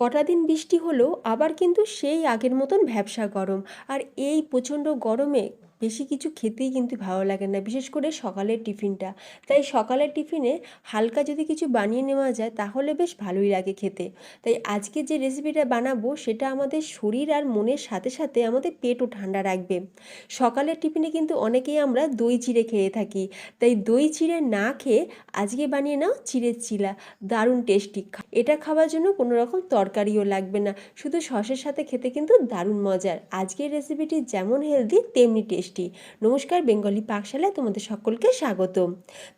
কটা দিন বৃষ্টি হলো আবার কিন্তু সেই আগের মতন ভ্যাবসা গরম। আর এই প্রচণ্ড গরমে বেশি কিছু খেতেই কিন্তু ভালো লাগে না, বিশেষ করে সকালের টিফিনটা। তাই সকালের টিফিনে হালকা যদি কিছু বানিয়ে নেওয়া যায়, তাহলে বেশ ভালোই লাগে খেতে। তাই আজকে যে রেসিপিটা বানাবো, সেটা আমাদের শরীর আর মনের সাথে সাথে আমাদের পেটও ঠান্ডা রাখবে। সকালের টিফিনে কিন্তু অনেকেই আমরা দই চিড়ে খেয়ে থাকি। তাই দই চিড়ে না খেয়ে আজকে বানিয়ে নাও চিড়ের চিলা, দারুণ টেস্টি এটা খাওয়ার জন্য কোনো রকম তরকারিও লাগবে না। শুধু সসের সাথে খেতে কিন্তু দারুণ মজার। আজকের রেসিপিটি যেমন হেলদি, তেমনি টেস্টি। নমস্কার, বেঙ্গলি পাকশালায় তোমাদের সকলকে স্বাগত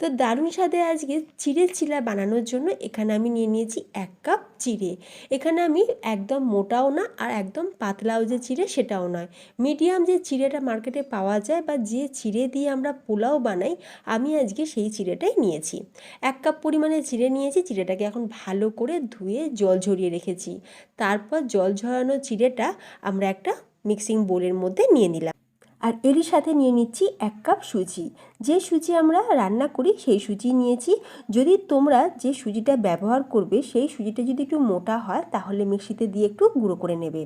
তো দারুণ স্বাদে আজকে চিড়ে চিলা বানানোর জন্য এখানে আমি নিয়ে নিয়েছি এক কাপ চিড়ে। এখানে আমি একদম মোটাও না আর একদম পাতলাও যে চিড়ে সেটাও নয়। মিডিয়াম যে চিড়েটা মার্কেটে পাওয়া যায় বা যে চিড়ে দিয়ে আমরা পোলাও বানাই, আমি আজকে সেই চিড়েটাই নিয়েছি। এক কাপ পরিমাণে চিড়ে নিয়েছি, চিড়েটাকে এখন ভালো করে ধুয়ে জল ঝরিয়ে রেখেছি। তারপর জল ঝরানো চিড়েটা আমরা একটা মিক্সিং বোলের মধ্যে নিয়ে নিলাম। আর এরই সাথে নিয়ে নিচ্ছি এক কাপ সুজি। যে সুজি আমরা রান্না করি, সেই সুজি নিয়েছি। যদি তোমরা যে সুজিটা ব্যবহার করবে, সেই সুজিটা যদি একটু মোটা হয়, তাহলে মিক্সিতে দিয়ে একটু গুঁড়ো করে নেবে।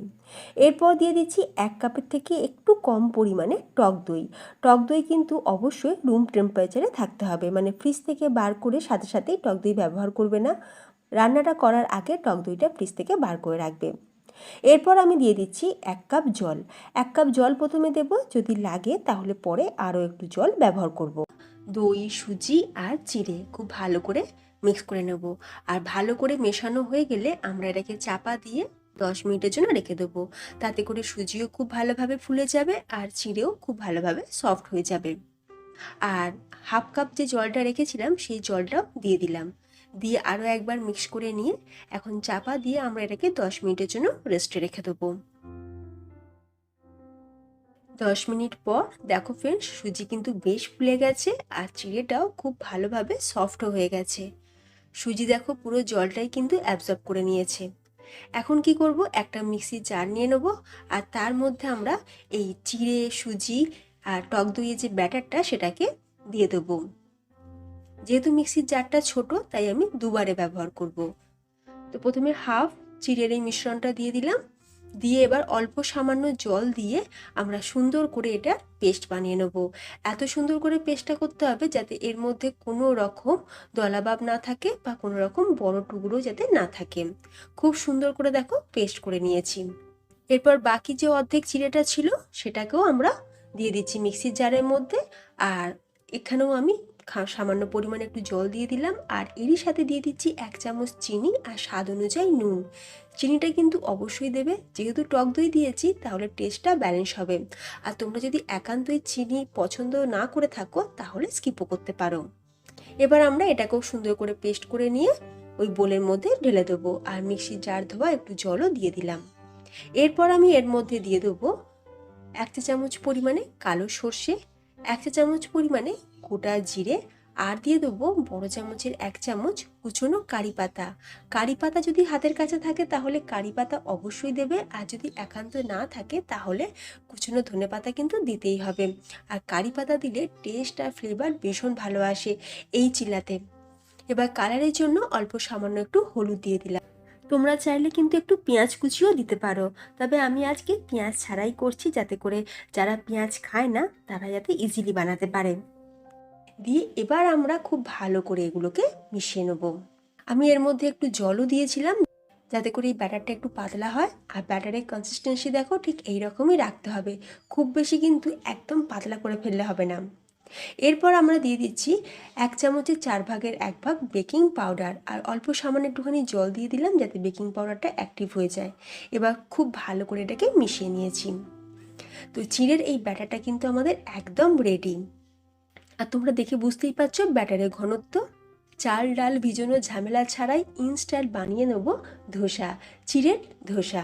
এরপর দিয়ে দিচ্ছি এক কাপের থেকে একটু কম পরিমাণে টক দই। টক দই কিন্তু অবশ্যই রুম টেম্পারেচারে থাকতে হবে। মানে ফ্রিজ থেকে বার করে সাথে সাথেই টক দই ব্যবহার করবে না। রান্নাটা করার আগে টক দইটা ফ্রিজ থেকে বার করে রাখবে। এরপর আমি দিয়ে দিচ্ছি এক কাপ জল। এক কাপ জল প্রথমে দেব, যদি লাগে তাহলে পরে আরও একটু জল ব্যবহার করব। দই, সুজি আর চিড়ে খুব ভালো করে মিক্স করে নেব। আর ভালো করে মেশানো হয়ে গেলে আমরা এটাকে চাপা দিয়ে দশ মিনিটের জন্য রেখে দেবো। তাতে করে সুজিও খুব ভালোভাবে ফুলে যাবে আর চিড়েও খুব ভালোভাবে সফট হয়ে যাবে। আর হাফ কাপ যে জলটা রেখেছিলাম, সেই জলটাও দিয়ে দিলাম। দিয়ে আরও একবার মিক্স করে নিয়ে এখন চাপা দিয়ে আমরা এটাকে দশ মিনিটের জন্য রেস্টে রেখে দেবো। দশ মিনিট পর দেখো ফ্রেন্ডস সুজি কিন্তু বেশ ফুলে গেছে আর চিড়েটাও খুব ভালোভাবে সফটও হয়ে গেছে। সুজি দেখো পুরো জলটাই কিন্তু অ্যাবজর্ব করে নিয়েছে। এখন কি করব? একটা মিক্সি জার নিয়ে নেব আর তার মধ্যে আমরা এই চিড়ে, সুজি আর টক দইয়ের যে ব্যাটারটা সেটাকে দিয়ে দেবো। যেহেতু মিক্সির জারটা ছোট, তাই আমি দুবারে ব্যবহার করব। তো প্রথমে হাফ চিড়ের এই মিশ্রণটা দিয়ে দিলাম। দিয়ে এবার অল্প সামান্য জল দিয়ে আমরা সুন্দর করে এটা পেস্ট বানিয়ে নেব। এত সুন্দর করে পেস্টটা করতে হবে যাতে এর মধ্যে কোনো রকম দলাভাব না থাকে বা কোনো রকম বড় টুকরো যাতে না থাকে। খুব সুন্দর করে দেখো পেস্ট করে নিয়েছি। এরপর বাকি যে অর্ধেক চিড়েটা ছিল, সেটাকেও আমরা দিয়ে দিচ্ছি মিক্সির জারের মধ্যে। আর এখানেও আমি সামান্য পরিমাণে একটু জল দিয়ে দিলাম আর এরই সাথে দিয়ে দিচ্ছি এক চামচ চিনি আর স্বাদ অনুযায়ী নুন। চিনিটা কিন্তু অবশ্যই দেবে। যেহেতু টক দই দিয়েছি, তাহলে টেস্টটা ব্যালেন্স হবে। আর তোমরা যদি একান্তই চিনি পছন্দ না করে থাকো, তাহলে স্কিপও করতে পারো। এবার আমরা এটাকেও সুন্দর করে পেস্ট করে নিয়ে ওই বোলের মধ্যে ঢেলে দেবো আর মিক্সির জার ধোয়া একটু জলও দিয়ে দিলাম। এরপর আমি এর মধ্যে দিয়ে দেবো এক চা চামচ পরিমাণে কালো সর্ষে, এক চা চামচ পরিমাণে গোটা জিরে আর দিয়ে দেবো বড় চামচের এক চামচ কুচনো কারি পাতা। কারি পাতা যদি হাতের কাছে থাকে তাহলে কারি পাতা অবশ্যই দেবে আর যদি একান্ত না থাকে তাহলে কুচনো ধনে পাতা কিন্তু দিতেই হবে। আর কারি পাতা দিলে টেস্ট আর ফ্লেভার ভীষণ ভালো আসে এই চিলাতে। এবার কালারের জন্য অল্প সামান্য একটু হলুদ দিয়ে দিলাম। তোমরা চাইলে কিন্তু একটু পেঁয়াজ কুচিও দিতে পারো। তবে আমি আজকে পেঁয়াজ ছাড়াই করছি যাতে করে যারা পেঁয়াজ খায় না তারা যাতে ইজিলি বানাতে পারে। দিয়ে এবার আমরা খুব ভালো করে এগুলোকে মিশিয়ে নেব। আমি এর মধ্যে একটু জলও দিয়েছিলাম, যাতে করে এই ব্যাটারটা একটু পাতলা হয়। আর ব্যাটারের কনসিস্টেন্সি দেখো, ঠিক এই রকমই রাখতে হবে। খুব বেশি কিন্তু একদম পাতলা করে ফেললে হবে না। এরপর আমরা দিয়ে দিচ্ছি এক চামচের চার ভাগের এক ভাগ বেকিং পাউডার। আর অল্প সামান্য একটুখানি জল দিয়ে দিলাম, যাতে বেকিং পাউডারটা অ্যাক্টিভ হয়ে যায়। এবার খুব ভালো করে এটাকে মিশিয়ে নিয়েছি। তো চিড়ের এই ব্যাটারটা কিন্তু আমাদের একদম রেডি আর তোমরা দেখে বুঝতেই পারছ ব্যাটারের ঘনত্ব। চাল, ডাল, ভিজানো ঝামেলা ছাড়াই ইনস্ট্যান্ট বানিয়ে নেব ধোসা, চিড়ের ধোসা।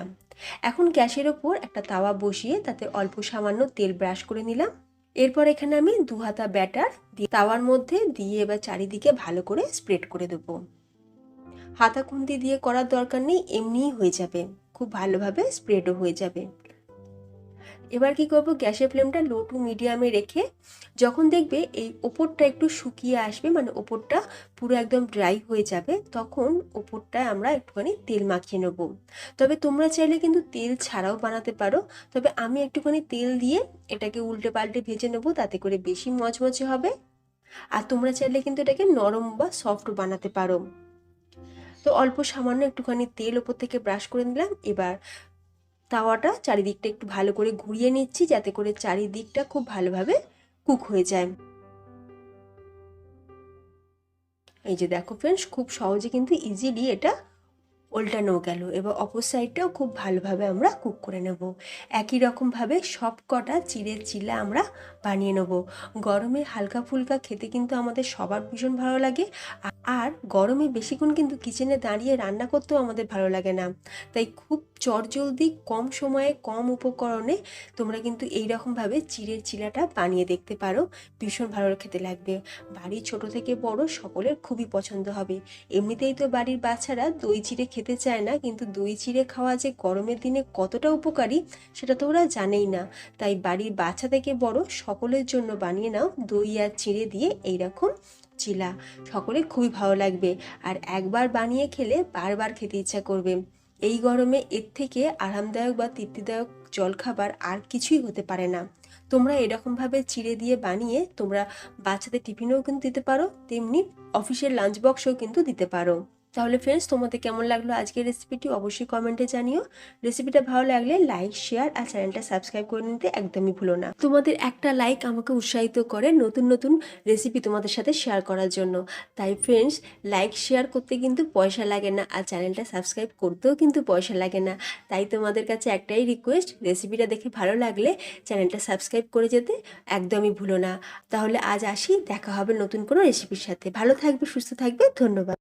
এখন গ্যাসের ওপর একটা তাওয়া বসিয়ে তাতে অল্প সামান্য তেল ব্রাশ করে নিলাম। এরপর এখানে আমি দু হাতা ব্যাটার দিয়ে তাওয়ার মধ্যে দিয়ে এবার চারিদিকে ভালো করে স্প্রেড করে দেবো। হাতা খুন্তি দিয়ে করার দরকার নেই, এমনিই হয়ে যাবে। খুব ভালোভাবে স্প্রেডও হয়ে যাবে। এবার কি করব? গ্যাসের ফ্লেমটা লো টু মিডিয়ামে রেখে যখন দেখবে এই ওপরটা একটু শুকিয়ে আসবে মানে ওপরটা পুরো একদম ড্রাই হয়ে যাবে, তখন ওপরটায় আমরা একটুখানি তেল মাখিয়ে নেব। তবে তোমরা চাইলে কিন্তু তেল ছাড়াও বানাতে পারো, তবে আমি একটুখানি তেল দিয়ে এটাকে উল্টে পাল্টে ভেজে নেব, তাতে করে বেশি মচমচে হবে। আর তোমরা চাইলে কিন্তু এটাকে নরম বা সফট বানাতে পারো। তো অল্প সামান্য একটুখানি তেল ওপর থেকে ব্রাশ করে নিলাম, এবার তাওয়াটা চারিদিকটা একটু ভালো করে ঘুরিয়ে নিচ্ছি যাতে করে চারিদিকটা খুব ভালোভাবে কুক হয়ে যায়। এই যে দেখো ফ্রেন্ডস খুব সহজে কিন্তু ইজিলি এটা উল্টানো গেল। এবার অপর সাইডটাও খুব ভালোভাবে আমরা কুক করে নেব। একই রকমভাবে সব কটা চিড়ের চিলা আমরা বানিয়ে নেব। গরমে হালকা ফুলকা খেতে কিন্তু আমাদের সবার ভীষণ ভালো লাগে। আর গরমে বেশিক্ষণ কিন্তু কিচেনে দাঁড়িয়ে রান্না করতেও আমাদের ভালো লাগে না। তাই খুব চটজলদি কম সময়ে কম উপকরণে তোমরা কিন্তু এই রকমভাবে চিড়ের চিলাটা বানিয়ে দেখতে পারো। ভীষণ ভালো খেতে লাগবে। বাড়ির ছোট থেকে বড় সকলের খুবই পছন্দ হবে। এমনিতেই তো বাড়ির বাচ্চারা দই চিড়ে খেতে চায় না, কিন্তু দই চিড়ে খাওয়া যে গরমের দিনে কতটা উপকারী সেটা তো ওরা জানেই না। তাই বাড়ির বাচ্চা থেকে বড় সকলের জন্য বানিয়ে নাও দই আর চিড়ে দিয়ে এইরকম চিলা। সকলে খুবই ভালো লাগবে। আর একবার বানিয়ে খেলে বারবার খেতে ইচ্ছা করবে। এই গরমে এর থেকে আরামদায়ক বা তৃপ্তিদায়ক জলখাবার আর কিছুই হতে পারে না। তোমরা এরকমভাবে চিড়ে দিয়ে বানিয়ে তোমরা বাচ্চাদের টিফিনেও কিন্তু দিতে পারো, তেমনি অফিসের লাঞ্চ বক্সেও কিন্তু দিতে পারো। তাহলে ফ্রেন্ডস তোমাদের কেমন লাগল আজকের রেসিপিটি অবশ্যই কমেন্টে জানিও। রেসিপিটা ভালো লাগলে লাইক শেয়ার আর চ্যানেলটা সাবস্ক্রাইব করে নিতে একদমই ভুলো না। তোমাদের একটা লাইক আমাকে উৎসাহিত করে নতুন নতুন রেসিপি তোমাদের সাথে শেয়ার করার জন্য। তাই ফ্রেন্ডস লাইক শেয়ার করতে কিন্তু পয়সা লাগে না আর চ্যানেলটা সাবস্ক্রাইব করতেও কিন্তু পয়সা লাগে না। তাই তোমাদের কাছে একটাই রিকোয়েস্ট রেসিপিটা দেখে ভালো লাগলে চ্যানেলটা সাবস্ক্রাইব করে যেতে একদমই ভুলো না। তাহলে আজ আসি, দেখা হবে নতুন কোনো রেসিপির সাথে। ভালো থাকবে, সুস্থ থাকবে, ধন্যবাদ।